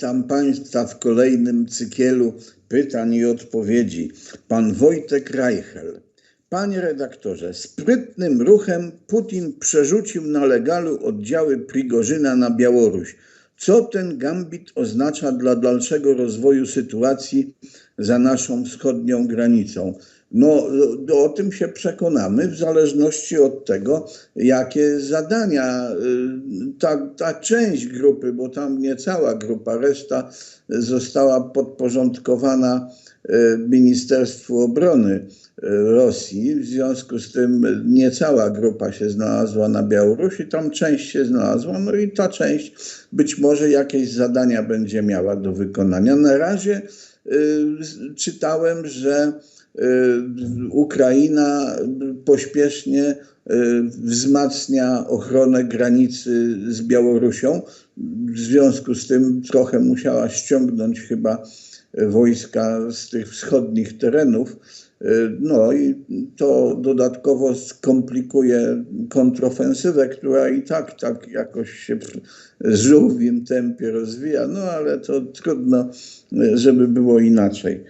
Witam Państwa w kolejnym cykielu pytań i odpowiedzi. Pan Wojtek Reichel. Panie redaktorze, sprytnym ruchem Putin przerzucił na legalu oddziały Prigorzyna na Białoruś. Co ten gambit oznacza dla dalszego rozwoju sytuacji za naszą wschodnią granicą? No, o tym się przekonamy w zależności od tego, jakie zadania y, ta, ta część grupy, bo tam nie cała grupa, reszta została podporządkowana y, Ministerstwu Obrony y, Rosji. W związku z tym nie cała grupa się znalazła na Białorusi, tam część się znalazła, no i ta część być może jakieś zadania będzie miała do wykonania. Na razie czytałem, że Y, Ukraina pośpiesznie y, wzmacnia ochronę granicy z Białorusią. W związku z tym trochę musiała ściągnąć chyba wojska z tych wschodnich terenów. Y, no i to dodatkowo skomplikuje kontrofensywę, która i tak tak jakoś się w żółwim tempie rozwija, no ale to trudno, żeby było inaczej.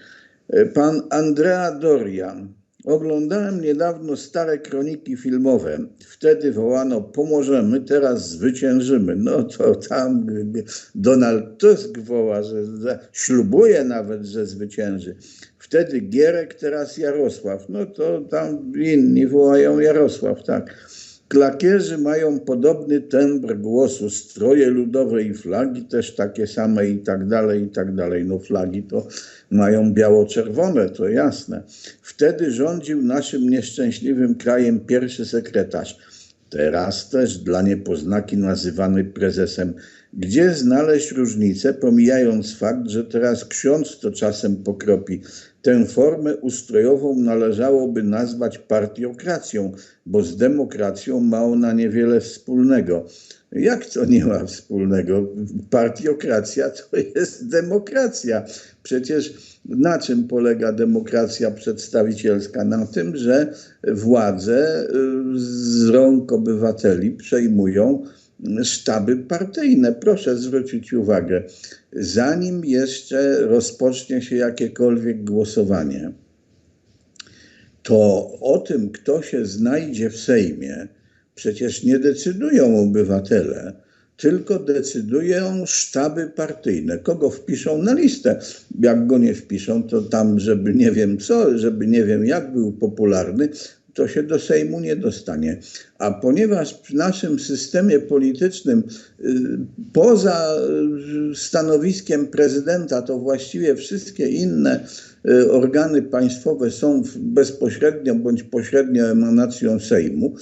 Pan Andrea Dorian. Oglądałem niedawno stare kroniki filmowe. Wtedy wołano: Pomożemy, teraz zwyciężymy. No to tam Donald Tusk woła, że ślubuje nawet, że zwycięży. Wtedy Gierek, teraz Jarosław. No to tam inni wołają Jarosław, tak. Klakierzy mają podobny tembr głosu, stroje ludowe i flagi też takie same i tak dalej, i tak dalej. No flagi to mają biało-czerwone, to jasne. Wtedy rządził naszym nieszczęśliwym krajem pierwszy sekretarz. Teraz też dla niepoznaki nazywany prezesem. Gdzie znaleźć różnicę, pomijając fakt, że teraz ksiądz to czasem pokropi. Tę formę ustrojową należałoby nazwać partiokracją, bo z demokracją ma ona niewiele wspólnego. Jak to nie ma wspólnego? Partiokracja to jest demokracja. Przecież na czym polega demokracja przedstawicielska? Na tym, że władze y, z rąk obywateli przejmują sztaby partyjne. Proszę zwrócić uwagę, zanim jeszcze rozpocznie się jakiekolwiek głosowanie, to o tym, kto się znajdzie w Sejmie, przecież nie decydują obywatele, tylko decydują sztaby partyjne. Kogo wpiszą na listę? Jak go nie wpiszą, to tam, żeby nie wiem co, żeby nie wiem jak był popularny, to się do Sejmu nie dostanie. A ponieważ w naszym systemie politycznym y, poza y, stanowiskiem prezydenta to właściwie wszystkie inne y, organy państwowe są bezpośrednio bądź pośrednio emanacją Sejmu,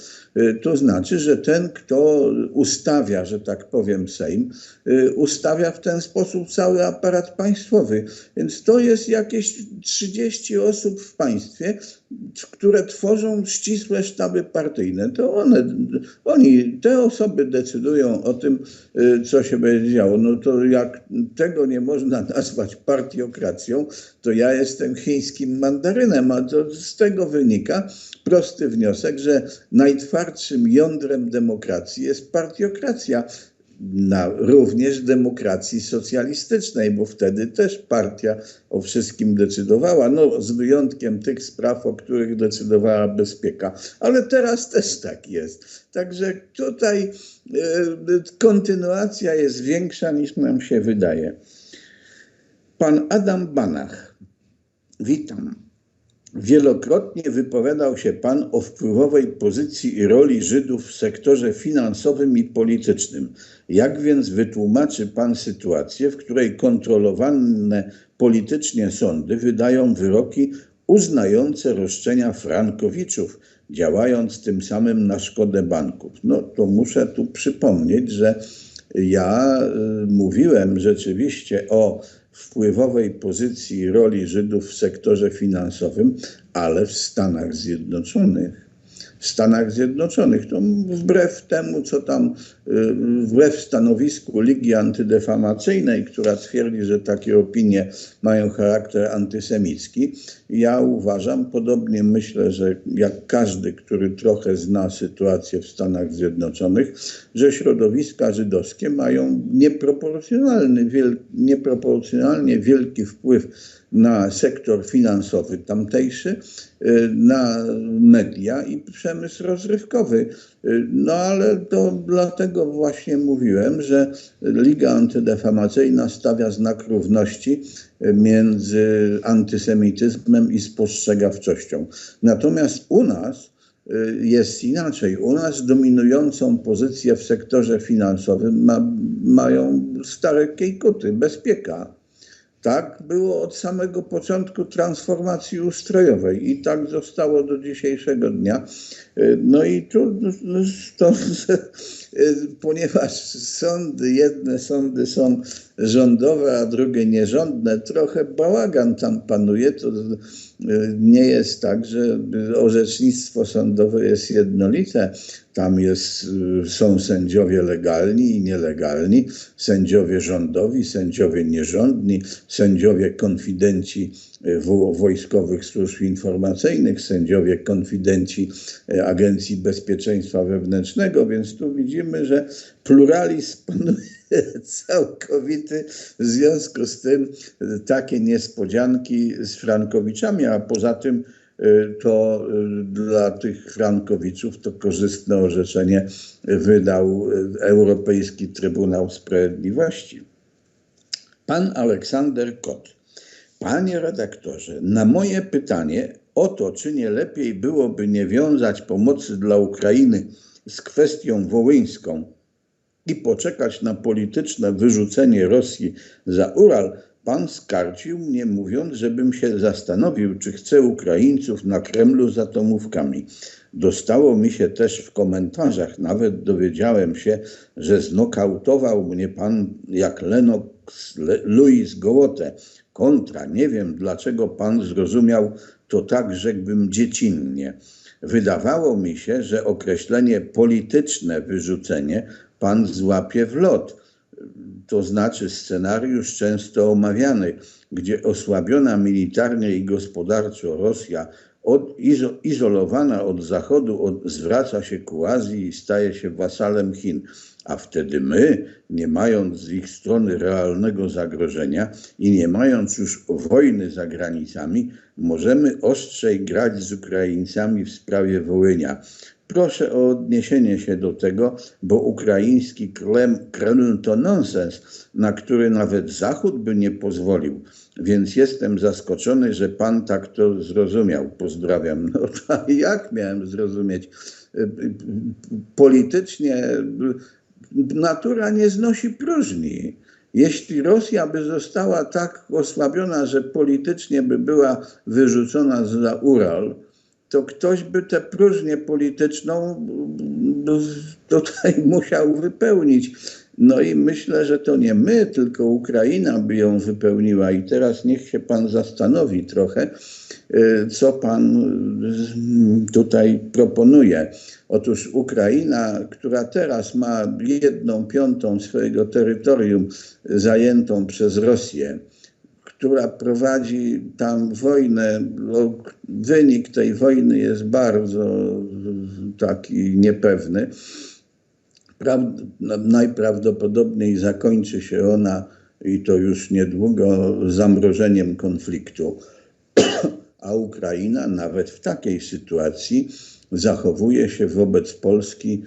to znaczy, że ten, kto ustawia, że tak powiem, Sejm, ustawia w ten sposób cały aparat państwowy. Więc to jest jakieś 30 osób w państwie, które tworzą ścisłe sztaby partyjne. To one oni, te osoby decydują o tym, y, co się będzie działo. No to jak tego nie można nazwać partiokracją, to ja jestem chińskim mandarynem, a to z tego wynika prosty wniosek, że najtwardszym jądrem demokracji jest partiokracja na również demokracji socjalistycznej, bo wtedy też partia o wszystkim decydowała, no z wyjątkiem tych spraw, o których decydowała bezpieka. Ale teraz też tak jest. Także tutaj e, kontynuacja jest większa niż nam się wydaje. Pan Adam Banach. Witam. Wielokrotnie wypowiadał się Pan o wpływowej pozycji i roli Żydów w sektorze finansowym i politycznym. Jak więc wytłumaczy Pan sytuację, w której kontrolowane politycznie sądy wydają wyroki uznające roszczenia frankowiczów, działając tym samym na szkodę banków? No to muszę tu przypomnieć, że ja y, mówiłem rzeczywiście o wpływowej pozycji roli Żydów w sektorze finansowym, ale w Stanach Zjednoczonych. W Stanach Zjednoczonych. To wbrew temu, co tam, y, wbrew stanowisku Ligi Antydefamacyjnej, która twierdzi, że takie opinie mają charakter antysemicki, ja uważam, podobnie myślę, że jak każdy, który trochę zna sytuację w Stanach Zjednoczonych, że środowiska żydowskie mają nieproporcjonalny, wiel, nieproporcjonalnie wielki wpływ na sektor finansowy tamtejszy, y, na media i przemysł rozrywkowy. Y, no ale to dlatego właśnie mówiłem, że Liga Antydefamacyjna stawia znak równości y, między antysemityzmem i spostrzegawczością. Natomiast u nas jest inaczej. U nas dominującą pozycję w sektorze finansowym ma, mają stare kejkuty, bezpieka tak było od samego początku transformacji ustrojowej i tak zostało do dzisiejszego dnia. No i tu, to, ponieważ sądy, jedne sądy są rządowe, a drugie nierządne, trochę bałagan tam panuje. To nie jest tak, że orzecznictwo sądowe jest jednolite. Tam jest, są sędziowie legalni i nielegalni, sędziowie rządowi, sędziowie nierządni, sędziowie konfidenci wojskowych służb informacyjnych, sędziowie konfidenci Agencji Bezpieczeństwa Wewnętrznego, więc tu widzimy, że pluralizm panuje całkowity. W związku z tym takie niespodzianki z Frankowiczami, a poza tym y, to y, dla tych Frankowiczów to korzystne orzeczenie wydał y, Europejski Trybunał Sprawiedliwości. Pan Aleksander Kot. Panie redaktorze, na moje pytanie o to, czy nie lepiej byłoby nie wiązać pomocy dla Ukrainy z kwestią wołyńską i poczekać na polityczne wyrzucenie Rosji za Ural, pan skarcił mnie, mówiąc, żebym się zastanowił, czy chce Ukraińców na Kremlu z atomówkami. Dostało mi się też w komentarzach, nawet dowiedziałem się, że znokautował mnie pan jak Lennox Louis Gołotę. Kontra, nie wiem dlaczego pan zrozumiał to tak, rzekłbym, dziecinnie. Wydawało mi się, że określenie polityczne wyrzucenie pan złapie w lot. To znaczy scenariusz często omawiany, gdzie osłabiona militarnie i gospodarczo Rosja, od, izo, izolowana od Zachodu, od, zwraca się ku Azji i staje się wasalem Chin. A wtedy my, nie mając z ich strony realnego zagrożenia i nie mając już wojny za granicami, możemy ostrzej grać z Ukraińcami w sprawie Wołynia. Proszę o odniesienie się do tego, bo ukraiński Kreml to nonsens, na który nawet Zachód by nie pozwolił. Więc jestem zaskoczony, że pan tak to zrozumiał. Pozdrawiam. No to jak miałem zrozumieć? Politycznie natura nie znosi próżni. Jeśli Rosja by została tak osłabiona, że politycznie by była wyrzucona za Ural, to ktoś by tę próżnię polityczną no, tutaj musiał wypełnić. No i myślę, że to nie my, tylko Ukraina by ją wypełniła. I teraz niech się pan zastanowi trochę, y, co pan y, tutaj proponuje. Otóż Ukraina, która teraz ma jedną piątą swojego terytorium zajętą przez Rosję, która prowadzi tam wojnę. Wynik tej wojny jest bardzo taki niepewny. najprawdopodobniej zakończy się ona i to już niedługo zamrożeniem konfliktu. A Ukraina nawet w takiej sytuacji zachowuje się wobec Polski,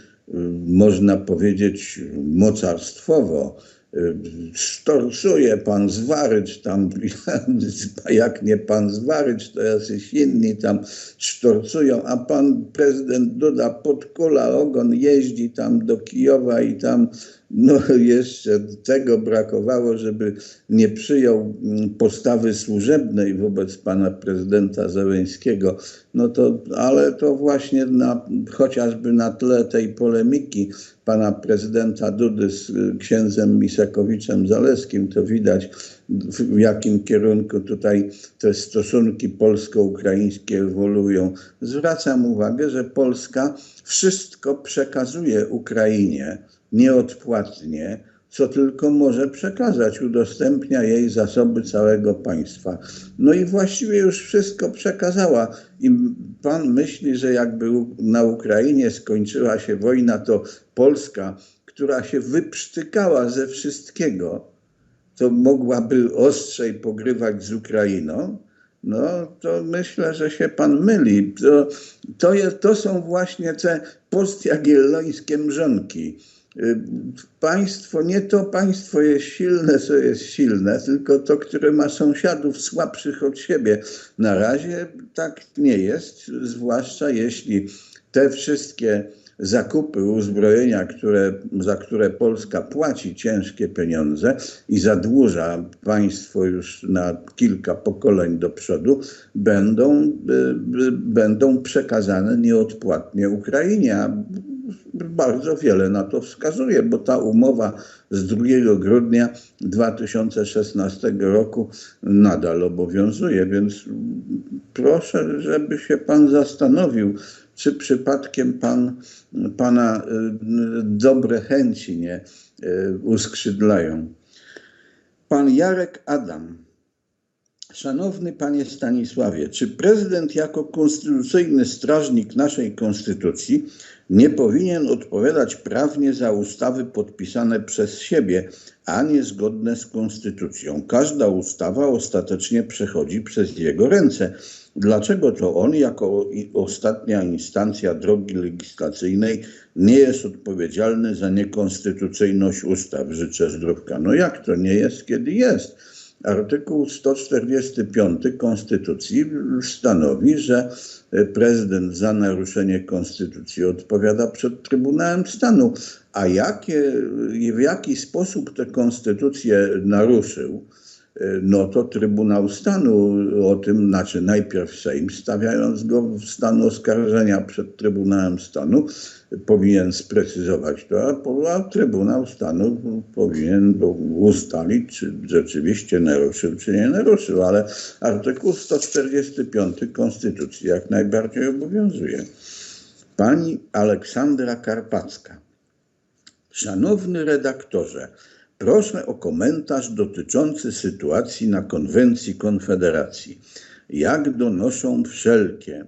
można powiedzieć, mocarstwowo sztorcuje pan Zwarycz tam, jak nie pan Zwarycz, to jacyś inni tam sztorcują, a pan prezydent Duda pod kula ogon jeździ tam do Kijowa i tam No jeszcze tego brakowało, żeby nie przyjął mm, postawy służebnej wobec pana prezydenta Zeleńskiego. No to, ale to właśnie na, chociażby na tle tej polemiki pana prezydenta Dudy z y, księdzem Misakowiczem Zaleskim, to widać w jakim kierunku tutaj te stosunki polsko-ukraińskie ewoluują. Zwracam uwagę, że Polska wszystko przekazuje Ukrainie nieodpłatnie, co tylko może przekazać, udostępnia jej zasoby całego państwa. No i właściwie już wszystko przekazała. I pan myśli, że jakby na Ukrainie skończyła się wojna, to Polska, która się wyprztykała ze wszystkiego, to mogłaby ostrzej pogrywać z Ukrainą. No to myślę, że się pan myli. To, to, to są właśnie te postjagiellońskie mrzonki państwo, nie to państwo jest silne, co jest silne, tylko to, które ma sąsiadów słabszych od siebie. Na razie tak nie jest, zwłaszcza jeśli te wszystkie zakupy uzbrojenia, które, za które Polska płaci ciężkie pieniądze i zadłuża państwo już na kilka pokoleń do przodu, będą, y, y, będą przekazane nieodpłatnie Ukrainie bardzo wiele na to wskazuje, bo ta umowa z 2 grudnia 2016 roku nadal obowiązuje, więc proszę, żeby się pan zastanowił, czy przypadkiem pan, pana y, dobre chęci nie y, uskrzydlają. Pan Jarek Adam. Szanowny panie Stanisławie, czy prezydent jako konstytucyjny strażnik naszej konstytucji nie powinien odpowiadać prawnie za ustawy podpisane przez siebie, a nie zgodne z konstytucją. Każda ustawa ostatecznie przechodzi przez jego ręce. Dlaczego to on, jako ostatnia instancja drogi legislacyjnej, nie jest odpowiedzialny za niekonstytucyjność ustaw? Życzę zdrówka. No jak to nie jest, kiedy jest? Artykuł 145 Konstytucji stanowi, że prezydent za naruszenie konstytucji odpowiada przed Trybunałem Stanu. A jakie, w jaki sposób tę konstytucję naruszył, no to Trybunał Stanu o tym, znaczy najpierw Sejm, stawiając go w stan oskarżenia przed Trybunałem Stanu, powinien sprecyzować to, a Trybunał Stanu powinien ustalić, czy rzeczywiście naruszył, czy nie naruszył, ale artykuł 145 Konstytucji jak najbardziej obowiązuje. Pani Aleksandra Karpacka. Szanowny redaktorze, proszę o komentarz dotyczący sytuacji na konwencji Konfederacji. Jak donoszą wszelkie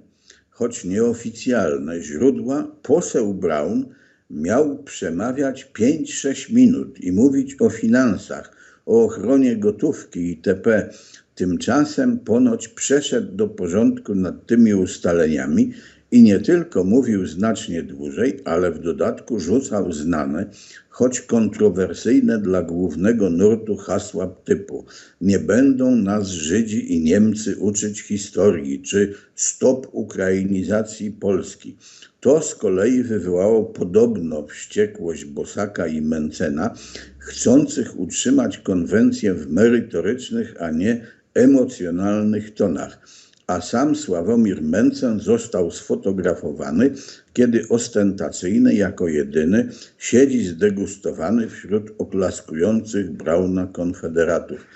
choć nieoficjalne źródła, poseł Brown miał przemawiać 5-6 minut i mówić o finansach, o ochronie gotówki itp. Tymczasem ponoć przeszedł do porządku nad tymi ustaleniami i nie tylko mówił znacznie dłużej, ale w dodatku rzucał znane, choć kontrowersyjne dla głównego nurtu hasła typu nie będą nas Żydzi i Niemcy uczyć historii, czy stop ukrainizacji Polski. To z kolei wywołało podobno wściekłość Bosaka i Mencena, chcących utrzymać konwencję w merytorycznych, a nie emocjonalnych tonach a sam Sławomir Mencen został sfotografowany, kiedy ostentacyjny jako jedyny siedzi zdegustowany wśród oklaskujących Brauna konfederatów.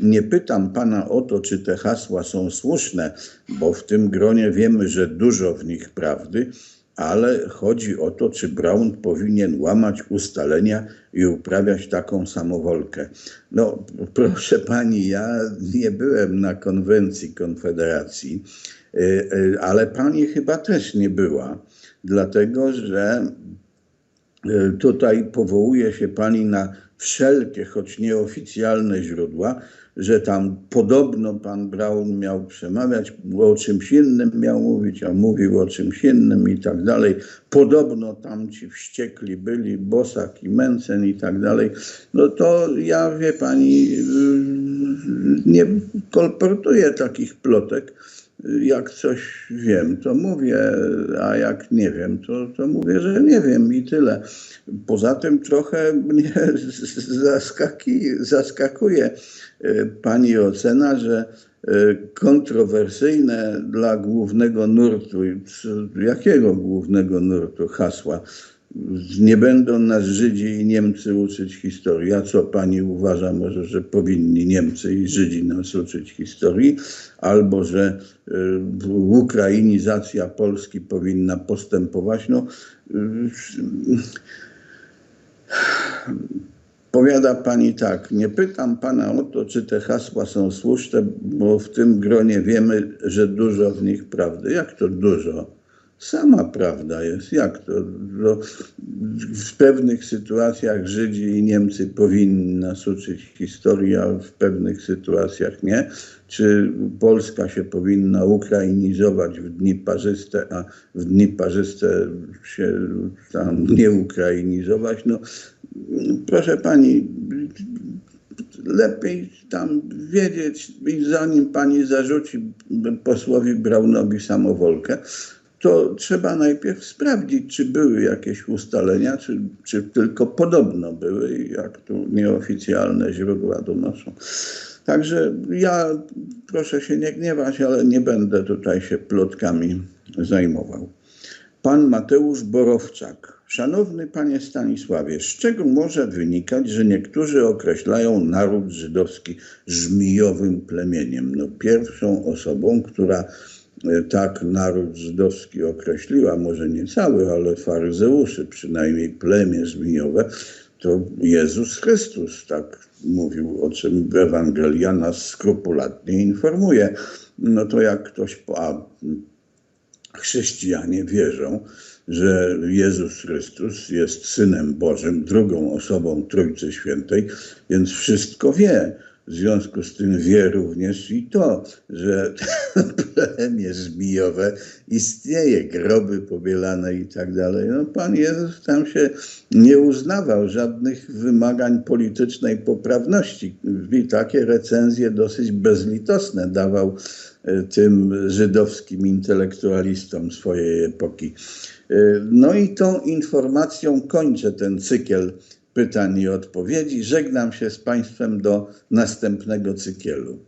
Nie pytam pana o to, czy te hasła są słuszne, bo w tym gronie wiemy, że dużo w nich prawdy, ale chodzi o to, czy Brown powinien łamać ustalenia i uprawiać taką samowolkę. No, proszę pani, ja nie byłem na konwencji Konfederacji, y, y, ale pani chyba też nie była, dlatego że y, tutaj powołuje się pani na wszelkie, choć nieoficjalne źródła, że tam podobno pan Braun miał przemawiać, o czymś innym miał mówić, a mówił o czymś innym i tak dalej. Podobno tam ci wściekli byli, Bosak i Mencen i tak dalej. No to ja, wie pani, nie kolportuję takich plotek. Jak coś wiem, to mówię, a jak nie wiem, to, to mówię, że nie wiem i tyle. Poza tym trochę mnie zaskaki, zaskakuje e, pani ocena, że e, kontrowersyjne dla głównego nurtu, jakiego głównego nurtu hasła, nie będą nas Żydzi i Niemcy uczyć historii. A co pani uważa może, że powinni Niemcy i Żydzi nas uczyć historii? Albo, że y, ukrainizacja Polski powinna postępować? No, y, Powiada pani tak, nie pytam pana o to, czy te hasła są słuszne, bo w tym gronie wiemy, że dużo w nich prawdy. Jak to dużo? Sama prawda jest. Jak to? No, w pewnych sytuacjach Żydzi i Niemcy powinni nas uczyć historii, a w pewnych sytuacjach nie. Czy Polska się powinna ukrainizować w dni parzyste, a w dni parzyste się tam nie ukrainizować? No, proszę pani, lepiej tam wiedzieć, zanim pani zarzuci posłowi Braunowi samowolkę, to trzeba najpierw sprawdzić, czy były jakieś ustalenia, czy, czy tylko podobno były, jak tu nieoficjalne źródła donoszą. Także ja proszę się nie gniewać, ale nie będę tutaj się plotkami zajmował. Pan Mateusz Borowczak. Szanowny panie Stanisławie, z czego może wynikać, że niektórzy określają naród żydowski żmijowym plemieniem? No, pierwszą osobą, która tak naród żydowski określiła, może nie cały, ale faryzeuszy, przynajmniej plemię żmijowe, to Jezus Chrystus tak mówił, o czym Ewangelia nas skrupulatnie informuje. No to jak ktoś, a chrześcijanie wierzą, że Jezus Chrystus jest Synem Bożym, drugą osobą Trójcy Świętej, więc wszystko wie. W związku z tym wie również i to, że plemię żmijowe istnieje, groby pobielane i tak dalej. No, Pan Jezus tam się nie uznawał żadnych wymagań politycznej poprawności. I takie recenzje dosyć bezlitosne dawał e, tym żydowskim intelektualistom swojej epoki. E, No i tą informacją kończę ten cykl pytań i odpowiedzi. Żegnam się z Państwem do następnego cyklu.